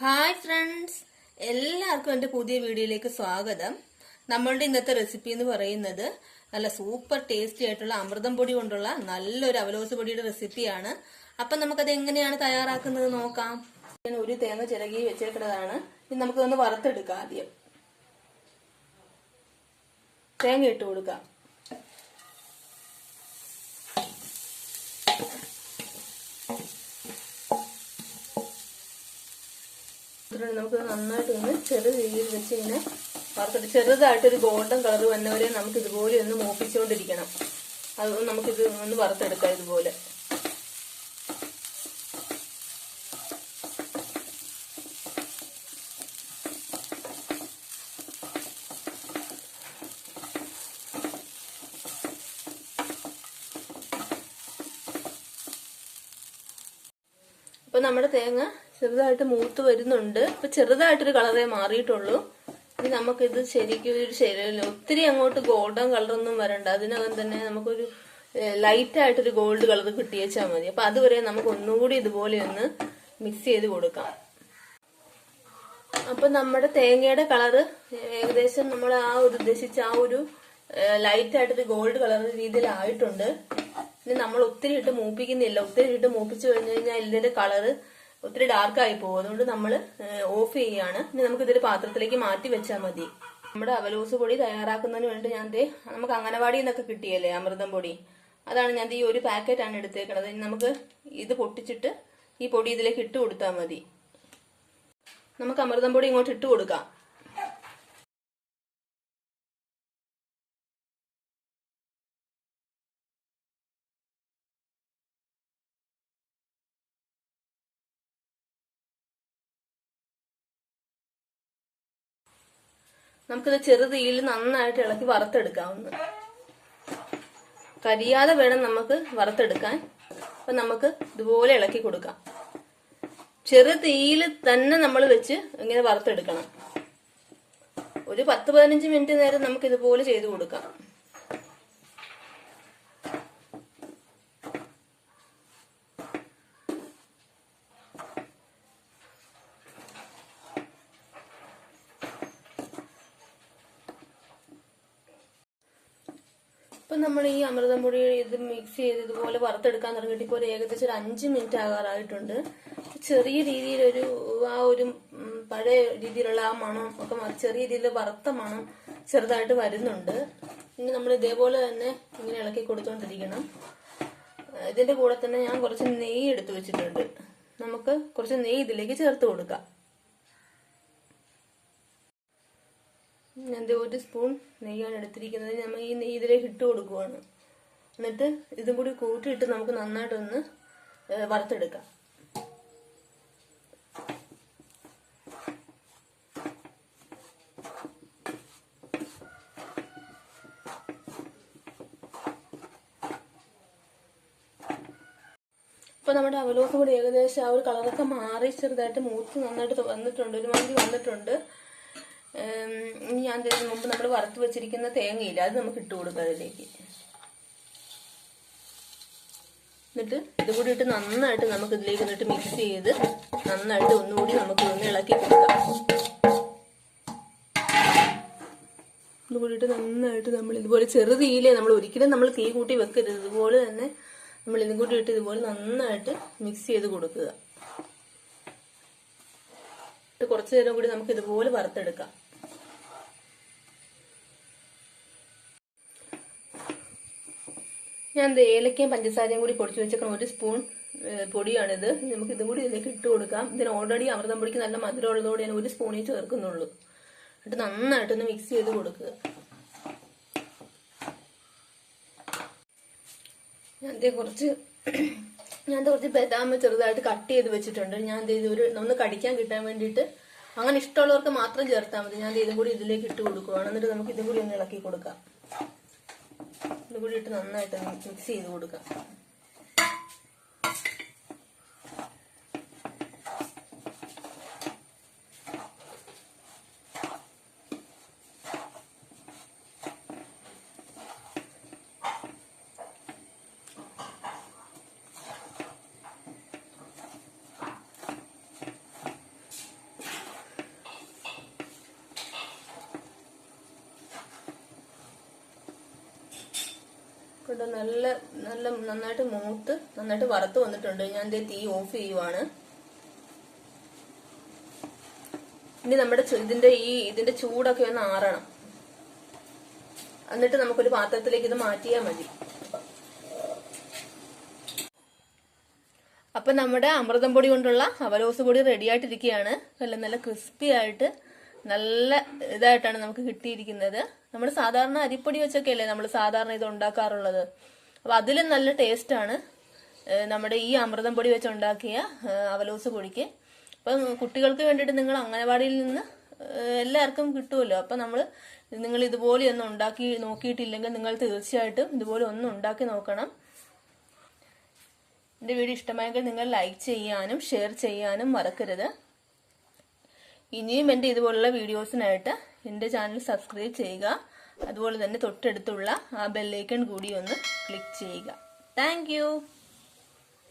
Hi friends എല്ലാവർക്കും എന്റെ പുതിയ വീഡിയോയിലേക്ക് സ്വാഗതം. നമ്മളുടെ ഇന്നത്തെ റെസിപ്പി എന്ന് പറയുന്നത് നല്ല സൂപ്പർ ടേസ്റ്റി ആയിട്ടുള്ള അമൃതം പൊടി കൊണ്ടുള്ള നല്ലൊരു അവലോസ് പൊടിയുടെ റെസിപ്പിയാണ് അപ്പം നമുക്കത് എങ്ങനെയാണ് തയ്യാറാക്കുന്നത് നോക്കാം. ഞാൻ ഒരു തേങ്ങ ചിരകി വെച്ചേക്കുന്നതാണ് ഇനി നമുക്കതൊന്ന് വറുത്തെടുക്കാം ആദ്യം. തേങ്ങ ഇട്ട് കൊടുക്കാം. ഇതിൽ നമുക്ക് നന്നായിട്ട് ഒന്ന് ചെറു രീതിയിൽ വെച്ച് ഇങ്ങനെ വറുത്തിട്ട് ചെറുതായിട്ടൊരു ഗോൾഡൻ കളർ വന്നവരെ നമുക്ക് ഇതുപോലെ ഒന്ന് മൂപ്പിച്ചുകൊണ്ടിരിക്കണം അത് നമുക്കിത് ഒന്ന് വറുത്തെടുക്കാം ഇതുപോലെ. അപ്പൊ നമ്മുടെ തേങ്ങ ചെറുതായിട്ട് മൂത്ത് വരുന്നുണ്ട്. ഇപ്പൊ ചെറുതായിട്ടൊരു കളറേ മാറിയിട്ടുള്ളൂ. ഇനി നമുക്കിത് ശരിക്കും ഒരു ശരിയല്ല ഒത്തിരി അങ്ങോട്ട് ഗോൾഡൻ കളറൊന്നും വരണ്ട. അതിനകം തന്നെ നമുക്കൊരു ലൈറ്റ് ആയിട്ടൊരു ഗോൾഡ് കളർ കിട്ടിയേച്ചാൽ മതി. അപ്പൊ അതുവരെ നമുക്ക് ഒന്നുകൂടി ഇതുപോലെ ഒന്ന് മിക്സ് ചെയ്ത് കൊടുക്കാം. അപ്പൊ നമ്മുടെ തേങ്ങയുടെ കളറ് ഏകദേശം നമ്മൾ ആ ഒരു ഉദ്ദേശിച്ച ആ ഒരു ലൈറ്റ് ആയിട്ടൊരു ഗോൾഡ് കളർ രീതിയിലായിട്ടുണ്ട്. ഇനി നമ്മൾ ഒത്തിരി ഇട്ട് മൂപ്പിക്കുന്നില്ല. ഒത്തിരി ഇട്ട് മൂപ്പിച്ചു കഴിഞ്ഞു കഴിഞ്ഞാൽ ഇതിന്റെ കളറ് ഒത്തിരി ഡാർക്ക് ആയി പോകും. അതുകൊണ്ട് നമ്മൾ ഓഫ് ചെയ്യുകയാണ് ഇനി നമുക്ക് ഇതൊരു പാത്രത്തിലേക്ക് മാറ്റി വെച്ചാൽ മതി. നമ്മുടെ അവലോസ് പൊടി തയ്യാറാക്കുന്നതിന് വേണ്ടി ഞാൻ നമുക്ക് അംഗനവാടിയിൽ നിന്നൊക്കെ കിട്ടിയല്ലേ അമൃതം പൊടി? അതാണ് ഞാൻ ഈ ഒരു പാക്കറ്റ് ആണ് എടുത്തേക്കണത്. ഇനി നമുക്ക് ഇത് പൊട്ടിച്ചിട്ട് ഈ പൊടി ഇതിലേക്ക് ഇട്ട് കൊടുത്താൽ മതി. നമുക്ക് അമൃതം പൊടി ഇങ്ങോട്ട് ഇട്ട് കൊടുക്കാം. നമുക്കിത് ചെറുതീയിൽ നന്നായിട്ട് ഇളക്കി വറുത്തെടുക്കാവുന്ന. കരിയാതെ വേണം നമുക്ക് വറുത്തെടുക്കാൻ. അപ്പൊ നമുക്ക് ഇതുപോലെ ഇളക്കി കൊടുക്കാം. ചെറു തീയിൽ തന്നെ നമ്മൾ വെച്ച് ഇങ്ങനെ വറുത്തെടുക്കണം. ഒരു പത്ത് പതിനഞ്ച് മിനിറ്റ് നേരം നമുക്ക് ഇതുപോലെ ചെയ്തു കൊടുക്കാം. ഇപ്പൊ നമ്മൾ ഈ അമൃതം പൊടി ഇത് മിക്സ് ചെയ്ത് ഇതുപോലെ വറുത്തെടുക്കാൻ തുടങ്ങിയിട്ട് ഇപ്പോൾ ഏകദേശം ഒരു അഞ്ച് മിനിറ്റ് ആകാറായിട്ടുണ്ട്. ചെറിയ രീതിയിലൊരു ആ ഒരു പഴയ രീതിയിലുള്ള ആ മണം ഒക്കെ ചെറിയ രീതിയിൽ വറുത്ത മണം ചെറുതായിട്ട് വരുന്നുണ്ട്. ഇനി നമ്മൾ ഇതേപോലെ തന്നെ ഇങ്ങനെ ഇളക്കി കൊടുത്തോണ്ടിരിക്കണം. ഇതിന്റെ കൂടെ തന്നെ ഞാൻ കുറച്ച് നെയ്യ് എടുത്തു വെച്ചിട്ടുണ്ട്. നമുക്ക് കുറച്ച് നെയ്യ് ഇതിലേക്ക് ചേർത്ത് കൊടുക്കാം. ദേ ഒരു സ്പൂൺ നെയ്യാണ് എടുത്തിരിക്കുന്നത്. നമ്മൾ ഈ നെയ്യ് ഇതിലേക്ക് ഇട്ട് കൊടുക്കുവാണ്. എന്നിട്ട് ഇതും കൂടി കൂട്ടിയിട്ട് നമുക്ക് നന്നായിട്ടൊന്ന് വറുത്തെടുക്കാം. ഇപ്പൊ നമ്മുടെ അവലോസം കൂടി ഏകദേശം ആ ഒരു കളറൊക്കെ മാറി ചെറുതായിട്ട് മൂത്ത് നന്നായിട്ട് വന്നിട്ടുണ്ട്. ഒരുമാതിരി വന്നിട്ടുണ്ട്. ഇനി ഇതിന് മുമ്പ് നമ്മൾ വറുത്ത് വെച്ചിരിക്കുന്ന തേങ്ങയില്ല അത് നമുക്ക് ഇട്ട് കൊടുക്കാം അതിലേക്ക്. എന്നിട്ട് ഇത് കൂടി ഇട്ട് നന്നായിട്ട് നമുക്ക് ഇതിലേക്ക് എന്നിട്ട് മിക്സ് ചെയ്ത് നന്നായിട്ട് ഒന്നുകൂടി നമുക്ക് ഒന്ന് ഇളക്കി കൊടുക്കാം. ഒന്നുകൂടിയിട്ട് നന്നായിട്ട് നമ്മൾ ഇതുപോലെ ചെറുതീയിലേ നമ്മൾ ഒരിക്കലും നമ്മൾ തീ കൂട്ടി വെക്കരുത്. ഇതുപോലെ തന്നെ നമ്മൾ ഇതും കൂടി ഇട്ട് ഇതുപോലെ നന്നായിട്ട് മിക്സ് ചെയ്ത് കൊടുക്കുക. കുറച്ചു നേരം കൂടി നമുക്ക് ഇതുപോലെ വറുത്തെടുക്കാം. ഞാൻ ഏലക്കയും പഞ്ചസാരയും കൂടി പൊടിച്ചു വെച്ചേക്കണം ഒരു സ്പൂൺ പൊടിയാണിത്. നമുക്ക് ഇതും കൂടി ഇതിലേക്ക് ഇട്ട് കൊടുക്കാം. ഇതിന് ഓൾറെഡി അമൃതം പൊടിക്ക് നല്ല മധുരം ഉള്ളതുകൊണ്ട് ഞാൻ ഒരു സ്പൂണിൽ ചേർക്കുന്നുള്ളൂ. എന്നിട്ട് നന്നായിട്ടൊന്ന് മിക്സ് ചെയ്ത് കൊടുക്കുക. ഞാൻ ദേ കുറച്ച് ഞാൻ കുറച്ച് ബദാം ചെറുതായിട്ട് കട്ട് ചെയ്ത് വെച്ചിട്ടുണ്ട്. ഞാൻ ഇത് ഒരു ഒന്ന് കടിക്കാൻ കിട്ടാൻ വേണ്ടിയിട്ട് അങ്ങനെ ഇഷ്ടമുള്ളവർക്ക് മാത്രം ചേർത്താൽ മതി. ഞാൻ ഇതും കൂടി ഇതിലേക്ക് ഇട്ട് കൊടുക്കുവാണ് എന്നിട്ട് നമുക്ക് ഇതും കൂടി ഒന്ന് ഇളക്കി കൊടുക്കാം. ഇതും കൂടിയിട്ട് ഇട്ട് നന്നായിട്ട് മിക്സ് ചെയ്ത് കൊടുക്കാം. കണ്ടോ നല്ല നല്ല നന്നായിട്ട് മൂത്ത് നന്നായിട്ട് വറുത്ത് വന്നിട്ടുണ്ട്. ഞാൻ ദേ തീ ഓഫ് ചെയ്യുവാണ്. ഇനി നമ്മുടെ ഇതിന്റെ ഈ ഇതിന്റെ ചൂടൊക്കെ ഒന്ന് ആറണം. എന്നിട്ട് നമുക്കൊരു പാത്രത്തിലേക്ക് ഇത് മാറ്റിയാൽ മതി. അപ്പൊ നമ്മുടെ അമൃതം പൊടി കൊണ്ടുള്ള അവലോസ് പൊടി റെഡി ആയിട്ടിരിക്കുകയാണ്. നല്ല നല്ല ക്രിസ്പി ആയിട്ട് നല്ല ഇതായിട്ടാണ് നമുക്ക് കിട്ടിയിരിക്കുന്നത്. നമ്മൾ സാധാരണ അരിപ്പൊടി വെച്ചൊക്കെ അല്ലേ നമ്മൾ സാധാരണ ഇത് ഉണ്ടാക്കാറുള്ളത്. അപ്പൊ അതിലും നല്ല ടേസ്റ്റ് ആണ്. ഏഹ് നമ്മുടെ ഈ അമൃതം പൊടി വെച്ച് ഉണ്ടാക്കിയ അവലോസ് പൊടിക്ക്. അപ്പം കുട്ടികൾക്ക് വേണ്ടിയിട്ട് നിങ്ങൾ അംഗനവാടിയിൽ നിന്ന് എല്ലാവർക്കും കിട്ടുമല്ലോ. അപ്പം നമ്മൾ നിങ്ങൾ ഇതുപോലെ ഒന്നും ഉണ്ടാക്കി നോക്കിയിട്ടില്ലെങ്കിൽ നിങ്ങൾ തീർച്ചയായിട്ടും ഇതുപോലെ ഒന്നും ഉണ്ടാക്കി നോക്കണം. എന്റെ വീഡിയോ ഇഷ്ടമായെങ്കിൽ നിങ്ങൾ ലൈക്ക് ചെയ്യാനും ഷെയർ ചെയ്യാനും മറക്കരുത്. ഇനിയും എന്റെ ഇതുപോലുള്ള വീഡിയോസിനായിട്ട് എന്റെ ചാനൽ സബ്സ്ക്രൈബ് ചെയ്യുക. അതുപോലെ തന്നെ തൊട്ടടുത്തുള്ള ആ ബെല്ലൈക്കൺ കൂടി ഒന്ന് ക്ലിക്ക് ചെയ്യുക. താങ്ക്